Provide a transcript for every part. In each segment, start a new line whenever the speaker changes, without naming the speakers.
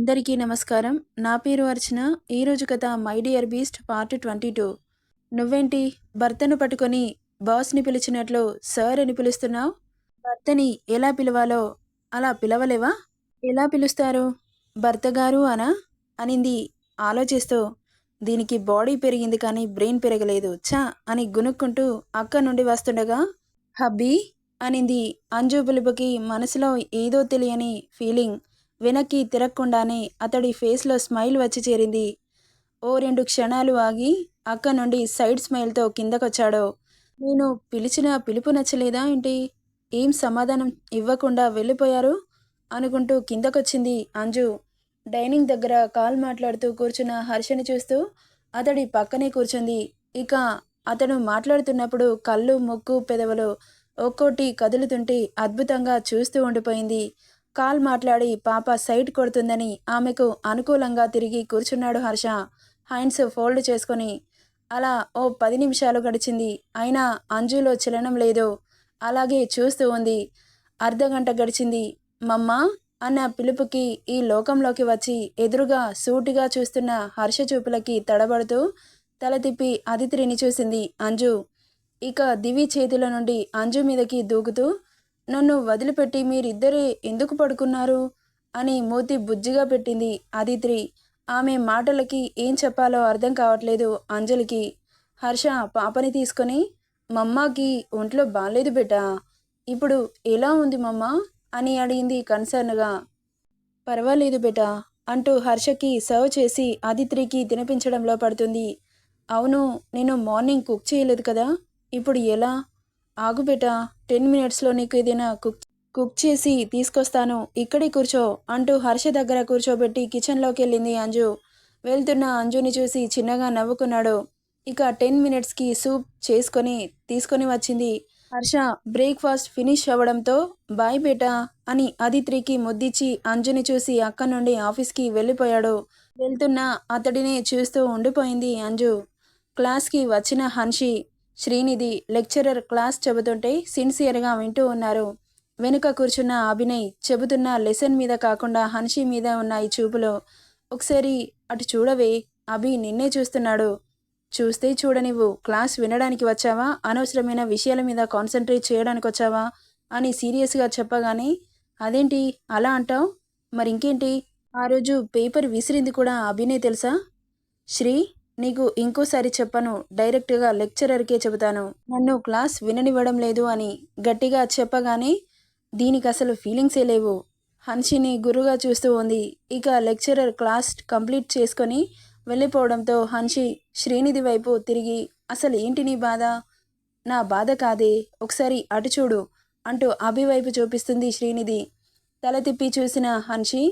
అందరికీ నమస్కారం. నా పేరు అర్చన. ఈరోజు కథ my dear beast part twenty two. నువ్వేంటి? భర్తను పట్టుకొని బాస్ని పిలిచినట్లు సార్ అని పిలుస్తున్నావు? భర్తని ఎలా పిలవాలో అలా పిలవలేవా? ఎలా పిలుస్తారు? భర్త గారు అనా? అనింది ఆలోచిస్తూ. దీనికి బాడీ పెరిగింది కానీ బ్రెయిన్ పెరగలేదు. ఛా! అని గునుక్కుంటూ అక్క నుండి వస్తుండగా హబ్బీ! అనింది అంజు పిలుపుకి మనసులో ఏదో తెలియని ఫీలింగ్. వెనక్కి తిరగకుండానే అతడి ఫేస్లో స్మైల్ వచ్చి చేరింది. ఓ రెండు క్షణాలు ఆగి అక్క నుండి సైడ్ స్మైల్తో కిందకొచ్చాడు. నేను పిలిచిన పిలుపు నచ్చలేదా ఏంటి? ఏం సమాధానం ఇవ్వకుండా వెళ్ళిపోయారు? అనుకుంటూ కిందకొచ్చింది అంజు. డైనింగ్ దగ్గర కాల్ మాట్లాడుతూ కూర్చున్న హర్షని చూస్తూ అతడి పక్కనే కూర్చుంది. ఇక అతను మాట్లాడుతున్నప్పుడు కళ్ళు ముక్కు పెదవులు ఒక్కోటి కదులుతుంటే అద్భుతంగా చూస్తూ ఉండిపోయింది. కాల్ మాట్లాడి పాప సైట్ కొడుతుందని ఆమెకు అనుకూలంగా తిరిగి కూర్చున్నాడు హర్ష. హ్యాండ్స్ ఫోల్డ్ చేసుకొని అలా ఓ పది నిమిషాలు గడిచింది. అయినా అంజులో చలనం లేదు. అలాగే చూస్తూ ఉంది. అర్ధగంట గడిచింది. మమ్మ అన్న పిలుపుకి ఈ లోకంలోకి వచ్చి ఎదురుగా సూటిగా చూస్తున్న హర్ష చూపులకి తడబడుతూ తల తిప్పి అదితిరిని చూసింది అంజు. ఇక దివి చేతుల నుండి అంజు మీదకి దూకుతూ నన్ను వదిలిపెట్టి మీరిద్దరే ఎందుకు పడుకున్నారు? అని మూతి బుజ్జిగా పెట్టింది అదిత్రి ఆమె మాటలకి ఏం చెప్పాలో అర్థం కావట్లేదు అంజలికి. హర్ష పాపని తీసుకొని మమ్మాకి ఒంట్లో బాగాలేదు బిడ్డ. ఇప్పుడు ఎలా ఉంది మమ్మ? అని అడిగింది కన్సర్న్గా. పర్వాలేదు బిడ్డ అంటూ హర్షకి సర్వ్ చేసి అదిత్రికి తినిపించడంలో పడుతుంది. అవును నేను మార్నింగ్ కుక్ చేయలేదు కదా. ఇప్పుడు ఎలా? ఆగు బేటా టెన్ మినిట్స్లో నీకు ఏదైనా కుక్ కుక్ చేసి తీసుకొస్తాను. ఇక్కడే కూర్చో అంటూ హర్ష దగ్గర కూర్చోబెట్టి కిచెన్లోకి వెళ్ళింది అంజు. వెళ్తున్న అంజుని చూసి చిన్నగా నవ్వుకున్నాడు. ఇక టెన్ మినిట్స్కి సూప్ చేసుకొని తీసుకొని వచ్చింది. హర్ష బ్రేక్ఫాస్ట్ ఫినిష్ అవ్వడంతో బాయ్ బేటా అని అదిత్రికి ముద్దిచ్చి అంజుని చూసి అక్క నుండి ఆఫీస్కి వెళ్ళిపోయాడు. వెళ్తున్న అతడినే చూస్తూ ఉండిపోయింది అంజు. క్లాస్కి వచ్చిన హన్షి శ్రీనిధి లెక్చరర్ క్లాస్ చెబుతుంటే సిన్సియర్గా వింటూ ఉన్నారు. వెనుక కూర్చున్న అభినయ్ చెబుతున్న లెసన్ మీద కాకుండా హన్షి మీద ఉన్నాయి చూపులో ఒకసారి అటు చూడవే అభి నిన్నే చూస్తున్నాడు. చూస్తే చూడనివ్వు క్లాస్ వినడానికి వచ్చావా? అనవసరమైన విషయాల మీద కాన్సన్ట్రేట్ చేయడానికి వచ్చావా? అని సీరియస్గా చెప్పగానే అదేంటి? అలా అంటావు? మరింకేంటి? ఆ రోజు పేపర్ విసిరింది కూడా అభినే తెలుసా? శ్రీ నీకు ఇంకోసారి చెప్పను డైరెక్ట్గా లెక్చరర్కే చెబుతాను. నన్ను క్లాస్ విననివ్వడం లేదు అని గట్టిగా చెప్పగానే దీనికి అసలు ఫీలింగ్సే లేవు. హన్షిని గురుగా చూస్తూ ఉంది. ఇక లెక్చరర్ క్లాస్ కంప్లీట్ చేసుకొని వెళ్ళిపోవడంతో హన్షి శ్రీనిధి వైపు తిరిగి అసలు ఏంటి నీ బాధ? నా బాధ కాదే. ఒకసారి అటు చూడు అంటూ అభి వైపు చూపిస్తుంది శ్రీనిధి. తల తిప్పి చూసిన హన్షి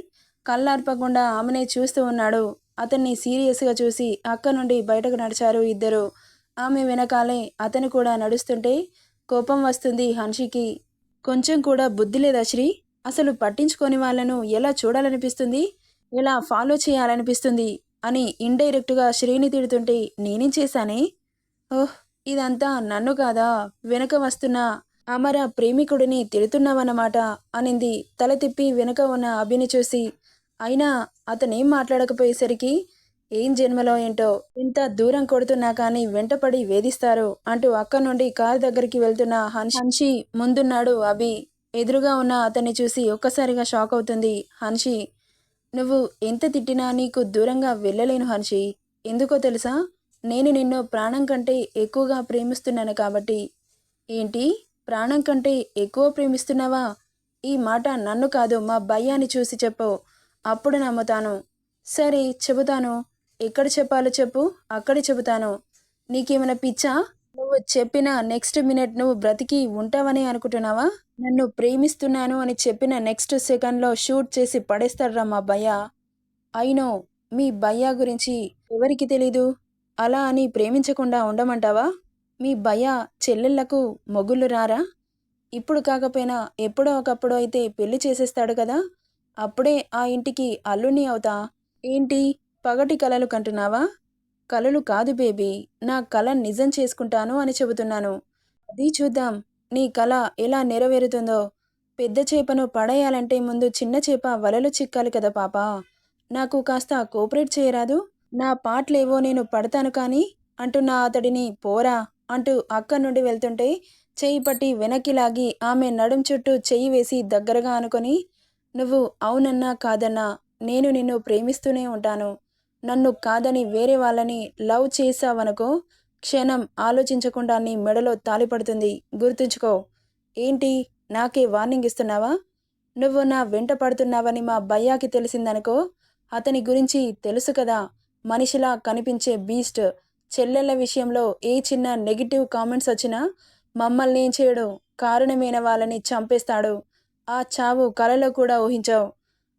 కళ్ళార్పకుండా ఆమెనే చూస్తూ ఉన్నాడు. అతన్ని సీరియస్గా చూసి అక్క నుండి బయటకు నడిచారు ఇద్దరు. ఆమె వెనకాలే అతను కూడా నడుస్తుంటే కోపం వస్తుంది హన్షికి. కొంచెం కూడా బుద్ధి లేదా శ్రీ? అసలు పట్టించుకొని వాళ్ళను ఎలా చూడాలనిపిస్తుంది? ఎలా ఫాలో చేయాలనిపిస్తుంది? అని ఇండైరెక్ట్గా శ్రీని తిడుతుంటే నేనేం చేశానే? ఓహ్ ఇదంతా నన్ను కాదా? వెనక వస్తున్న అమర ప్రేమికుడిని తిడుతున్నావన్నమాట అనింది. తల తిప్పి వెనుక ఉన్న అభిని చూసి అయినా అతనేం మాట్లాడకపోయేసరికి ఏం జన్మలో ఏంటో ఇంత దూరం కొడుతున్నా కానీ వెంటపడి వేధిస్తారు అంటూ అక్క నుండి కారు దగ్గరికి వెళ్తున్న హన్ హన్షి ముందున్నాడు అభి. ఎదురుగా ఉన్న అతన్ని చూసి ఒక్కసారిగా షాక్ అవుతుంది హన్షి. నువ్వు ఎంత తిట్టినా నీకు దూరంగా వెళ్ళలేను హన్షి. ఎందుకో తెలుసా? నేను నిన్ను ప్రాణం కంటే ఎక్కువగా ప్రేమిస్తున్నాను కాబట్టి. ఏంటి? ప్రాణం కంటే ఎక్కువ ప్రేమిస్తున్నావా? ఈ మాట నన్ను కాదు మా భయ్యాన్ని చూసి చెప్పు. అప్పుడు నమ్ముతాను. సరే చెబుతాను. ఎక్కడ చెప్పాలో చెప్పు అక్కడ చెబుతాను. నీకేమైనా పిచ్చా? నువ్వు చెప్పిన నెక్స్ట్ మినిట్ నువ్వు బ్రతికి ఉంటావని అనుకుంటున్నావా? నన్ను ప్రేమిస్తున్నాను అని చెప్పిన నెక్స్ట్ సెకండ్లో షూట్ చేసి పడేస్తాడ్రా మా భయ్య. అయినో మీ భయ్య గురించి ఎవరికి తెలీదు? అలా అని ప్రేమించకుండా ఉండమంటావా? మీ భయ్య చెల్లెళ్ళకు మొగుళ్ళు రారా? ఇప్పుడు కాకపోయినా ఎప్పుడో ఒకప్పుడు అయితే పెళ్ళి చేసేస్తాడు కదా? అప్పుడే ఆ ఇంటికి అల్లుని అవుతా. ఏంటి? పగటి కలలు కంటున్నావా? కలలు కాదు బేబీ. నా కళ నిజం చేసుకుంటాను అని చెబుతున్నాను. అది చూద్దాం. నీ కళ ఎలా నెరవేరుతుందో. పెద్ద చేపను పడేయాలంటే ముందు చిన్న చేప వలలు చిక్కాలి కదా పాప. నాకు కాస్త కోఆపరేట్ చేయరాదు? నా పాటలేవో నేను పడతాను కానీ అంటున్న అతడిని పోరా అంటూ అక్కడి నుండి వెళ్తుంటే చేయి పట్టి వెనక్కి లాగి ఆమె నడుం చుట్టూ చెయ్యి వేసి దగ్గరగా అనుకొని నువ్వు అవునన్నా కాదన్నా నేను నిన్ను ప్రేమిస్తూనే ఉంటాను. నన్ను కాదని వేరే వాళ్ళని లవ్ చేసావనుకో క్షణం ఆలోచించకుండా నీ మెడలో తాలిపడుతుంది. గుర్తుంచుకో. ఏంటి? నాకే వార్నింగ్ ఇస్తున్నావా? నువ్వు నా వెంట పడుతున్నావని మా భయ్యాకి తెలిసిందనుకో అతని గురించి తెలుసు కదా. మనిషిలా కనిపించే బీస్ట్. చెల్లెళ్ళ విషయంలో ఏ చిన్న నెగిటివ్ కామెంట్స్ వచ్చినా మమ్మల్ని ఏం చేయడు. కారణమైన వాళ్ళని చంపేస్తాడు. ఆ చావు కలలో కూడా ఊహించావు.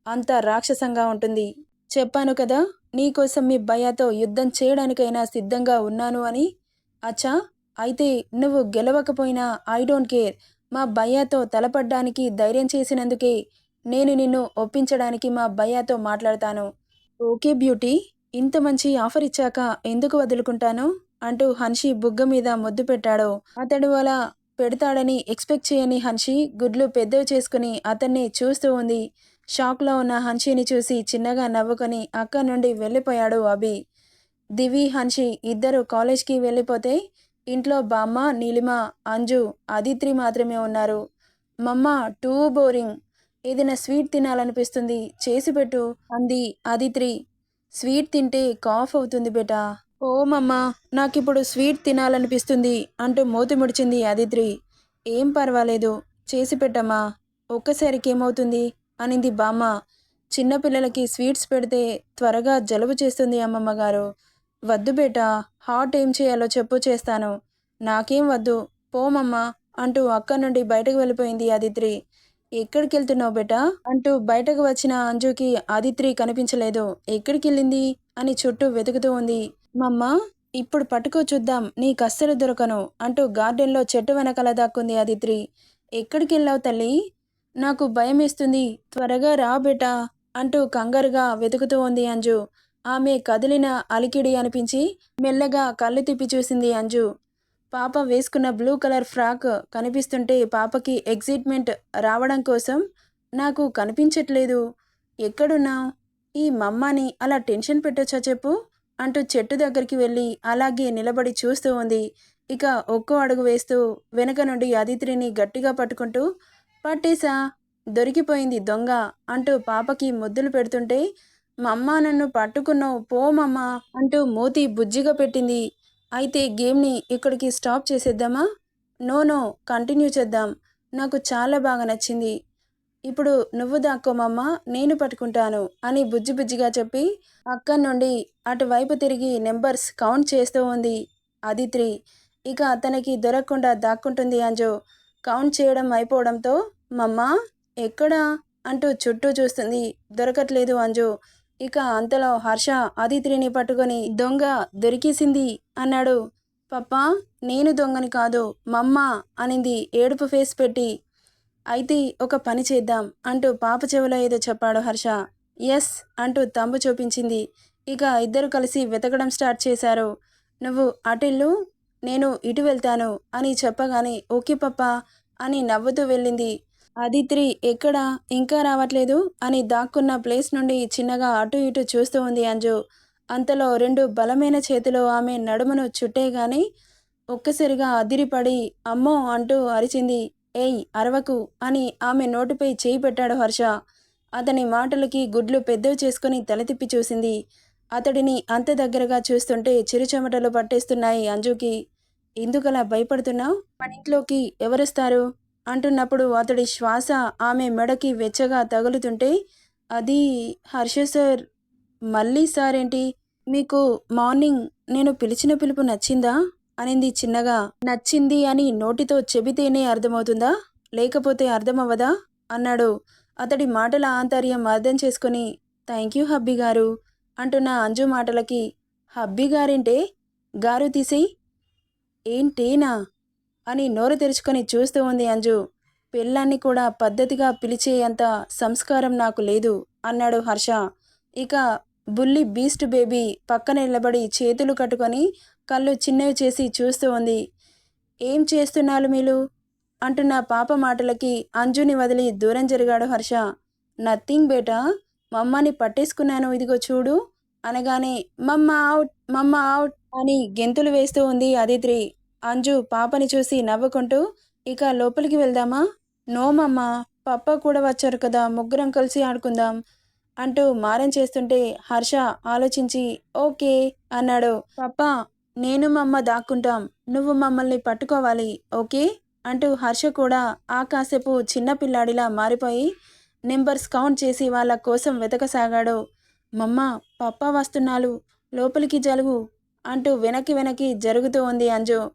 అంత రాక్షసంగా ఉంటుంది. చెప్పాను కదా నీకోసం మీ భయాతో యుద్ధం చేయడానికైనా సిద్ధంగా ఉన్నాను అని. అచ్చా అయితే నువ్వు గెలవకపోయినా ఐ డోంట్ కేర్. మా భయ్యాతో తలపడ్డానికి ధైర్యం చేసినందుకే నేను నిన్ను ఒప్పించడానికి మా భయ్యాతో మాట్లాడతాను. ఓకే బ్యూటీ ఇంత మంచి ఆఫర్ ఇచ్చాక ఎందుకు వదులుకుంటాను? అంటూ హన్షి బుగ్గ మీద ముద్దు పెట్టాడు. అతడు అలా పెడతాడని ఎక్స్పెక్ట్ చేయని హన్షి గుడ్లు పెద్దవి చేసుకుని అతన్ని చూస్తూ ఉంది. షాక్లో ఉన్న హన్షిని చూసి చిన్నగా నవ్వుకొని అక్కడి నుండి వెళ్ళిపోయాడు అభి. దివి హన్షి ఇద్దరు కాలేజ్కి వెళ్ళిపోతే ఇంట్లో బామ్మ నీలిమ అంజు అదిత్రి మాత్రమే ఉన్నారు. మమ్మ టూ బోరింగ్. ఏదైనా స్వీట్ తినాలనిపిస్తుంది. చేసి పెట్టు అంది అదిత్రి. స్వీట్ తింటే కాఫ్ అవుతుంది బేటా. ఓమమ్మా నాకిప్పుడు స్వీట్ తినాలనిపిస్తుంది అంటూ మూతి ముడిచింది అదిత్రి ఏం పర్వాలేదు చేసి పెట్టమ్మా ఒక్కసారికి ఏమవుతుంది అనింది బామ్మ. చిన్నపిల్లలకి స్వీట్స్ పెడితే త్వరగా జలుబు చేస్తుంది అమ్మమ్మ గారు వద్దు బేటా హాట్ ఏం చేయాలో చెప్పు చేస్తాను. నాకేం వద్దు పోమమ్మా అంటూ అక్కడి నుండి బయటకు వెళ్ళిపోయింది ఆదిత్రి ఎక్కడికి వెళ్తున్నావు బేటా? అంటూ బయటకు వచ్చిన అంజుకి ఆదిత్రి కనిపించలేదు. ఎక్కడికి వెళ్ళింది అని చుట్టూ వెతుకుతూ ఉంది. మమ్మ ఇప్పుడు పట్టుకో చూద్దాం నీకు అస్సలు దొరకను అంటూ గార్డెన్లో చెట్టు వెనకాల దాక్కుంది అదిత్రి ఎక్కడికి వెళ్ళావు తల్లి? నాకు భయమేస్తుంది. త్వరగా రా బేటా అంటూ కంగారుగా వెతుకుతూ ఉంది అంజు. ఆమె కదిలిన అలికిడి అనిపించి మెల్లగా కళ్ళు తిప్పి చూసింది అంజు. పాప వేసుకున్న బ్లూ కలర్ ఫ్రాక్ కనిపిస్తుంటే పాపకి ఎగ్జైట్మెంట్ రావడం కోసం నాకు కనిపించట్లేదు. ఎక్కడున్నావు? ఈ మమ్మని అలా టెన్షన్ పెట్టొచ్చా చెప్పు? అంటూ చెట్టు దగ్గరికి వెళ్ళి అలాగే నిలబడి చూస్తూ ఉంది. ఇక ఒక్కో అడుగు వేస్తూ వెనక నుండి అదిత్రిని గట్టిగా పట్టుకుంటూ పట్టేశా దొరికిపోయింది దొంగ అంటూ పాపకి ముద్దులు పెడుతుంటే మమ్మ నన్ను పట్టుకున్నావు పోమమ్మ అంటూ మూతి బుజ్జిగా పెట్టింది. అయితే గేమ్ని ఇక్కడికి స్టాప్ చేసేద్దామా? నో నో కంటిన్యూ చేద్దాం. నాకు చాలా బాగా నచ్చింది. ఇప్పుడు నువ్వు దాక్కోమమ్మ నేను పట్టుకుంటాను అని బుజ్జి బుజ్జిగా చెప్పి అక్కడి నుండి అటువైపు తిరిగి నెంబర్స్ కౌంట్ చేస్తూ ఉంది అదిత్రి. ఇక అతనికి దొరకకుండా దాక్కుంటుంది అంజు. కౌంట్ చేయడం అయిపోవడంతో మమ్మా ఎక్కడా? అంటూ చుట్టూ చూస్తుంది. దొరకట్లేదు అంజు. ఇక అంతలో హర్ష అదిత్రిని పట్టుకొని దొంగ దొరికేసింది అన్నాడు. పప్పా నేను దొంగని కాదు మమ్మ అనింది. ఏడుపు ఫేస్ పెట్టి అయితే ఒక పని చేద్దాం అంటూ పాప చెవిలో ఏదో చెప్పాడు హర్ష. ఎస్ అంటూ తంబు చూపించింది. ఇక ఇద్దరు కలిసి వెతకడం స్టార్ట్ చేశారు. నువ్వు అటిల్లు? నేను ఇటు వెళ్తాను అని చెప్పగానే ఓకే పప్ప అని నవ్వుతూ వెళ్ళింది. అదిత్రి ఎక్కడా? ఇంకా రావట్లేదు అని దాక్కున్న ప్లేస్ నుండి చిన్నగా అటు ఇటు చూస్తూ ఉంది అంజు. అంతలో రెండు బలమైన చేతులు ఆమె నడుమును చుట్టేగాని ఒక్కసారిగా అదిరిపడి అమ్మో అంటూ అరిచింది. ఏయ్ అరవకు అని ఆమె నోటిపై చేయి పెట్టాడు హర్ష. అతని మాటలకి గుడ్లు పెద్దవి చేసుకుని తలతిప్పి చూసింది. అతడిని అంత దగ్గరగా చూస్తుంటే చిరుచెమటలు పట్టేస్తున్నాయి అంజుకి. ఎందుకలా భయపడుతున్నావు? మన ఇంట్లోకి ఎవరొస్తారు? అంటున్నప్పుడు అతడి శ్వాస ఆమె మెడకి వెచ్చగా తగులుతుంటే అది హర్ష సార్ మళ్ళీ సార్ ఏంటి మీకు మార్నింగ్ నేను పిలిచిన పిలుపు నచ్చిందా? అనింది చిన్నగా. నచ్చింది అని నోటితో చెబితేనే అర్థమవుతుందా? లేకపోతే అర్థమవ్వదా? అన్నాడు. అతడి మాటల ఆంతర్యం అర్థం చేసుకుని థ్యాంక్ యూ హబ్బీ గారు అంటున్న అంజు మాటలకి. హబ్బీ గారేంటే? గారు తీసేయి. ఏంటేనా? అని నోరు తెరుచుకొని చూస్తూ ఉంది అంజు. పిల్లాన్ని కూడా పద్ధతిగా పిలిచే అంత సంస్కారం నాకు లేదు అన్నాడు హర్ష. ఇక బుల్లి బీస్ట్ బేబీ పక్కన నిలబడి చేతులు కట్టుకొని కళ్ళు చిన్నవి చేసి చూస్తూ ఉంది. ఏం చేస్తున్నారు మీరు? అంటున్న పాప మాటలకి అంజుని వదిలి దూరం జరిగాడు హర్ష. నథింగ్ బేటా మమ్మని పట్టేసుకున్నాను ఇదిగో చూడు అనగానే మమ్మ అవుట్ మమ్మ అవుట్ అని గెంతులు వేస్తూ ఉంది అదిత్రి. అంజు పాపని చూసి నవ్వుకుంటూ ఇక లోపలికి వెళ్దామా? నో మమ్మ పప్ప కూడా వచ్చారు కదా ముగ్గురం కలిసి ఆడుకుందాం అంటూ మారం చేస్తుంటే హర్ష ఆలోచించి ఓకే అన్నాడు. పప్ప నేను మమ్మ దాక్కుంటాం. నువ్వు మమ్మల్ని పట్టుకోవాలి ఓకే? అంటూ హర్ష కూడా ఆ కాసేపు చిన్న పిల్లాడిలా మారిపోయి నెంబర్స్ కౌంట్ చేసి వాళ్ళ కోసం వెతకసాగాడు. మమ్మ పప్ప వస్తున్నాలు. లోపలికి జలుగు అంటూ వెనక్కి వెనక్కి జరుగుతూ ఉంది అంజు.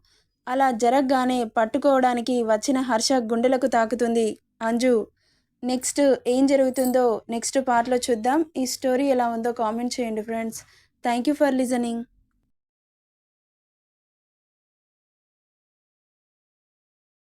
అలా జరగగానే పట్టుకోవడానికి వచ్చిన హర్ష గుండెలకు తాకుతుంది. అంజు నెక్స్ట్ ఏం జరుగుతుందో నెక్స్ట్ పార్ట్లో చూద్దాం. ఈ స్టోరీ ఎలా ఉందో కామెంట్ చేయండి friends. Thank you for listening.